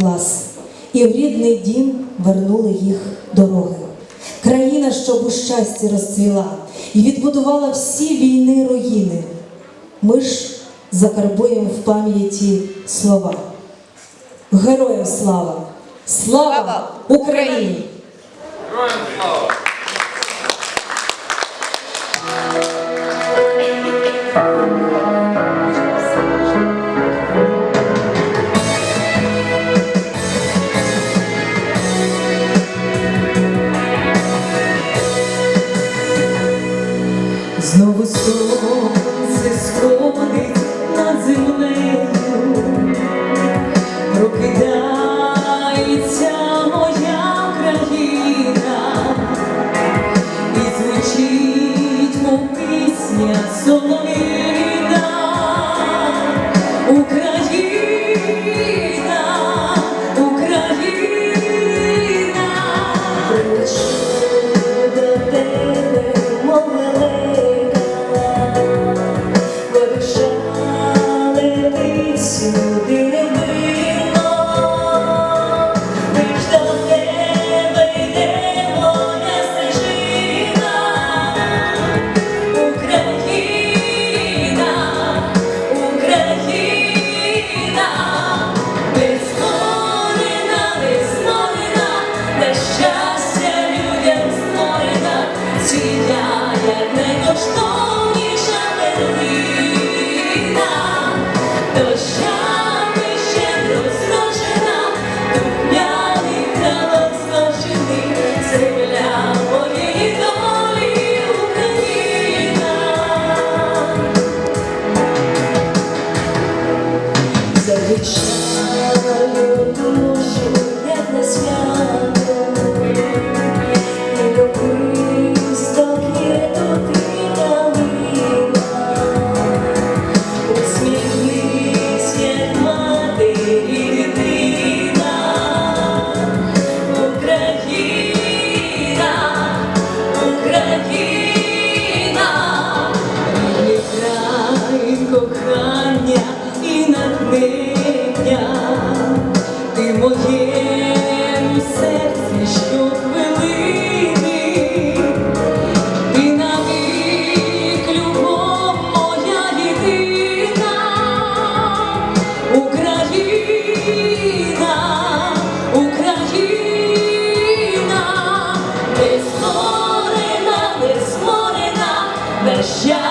клас, і в рідний дім вернули їх дороги. Країна, що у щасті розцвіла, і відбудувала всі війни руїни. Ми ж закарбуємо в пам'яті слова. Героям слава! Слава Україні! Героям слава! Сонце сходить над землею, прокидається моя країна, і звучить, мов пісня солов'їна. 샤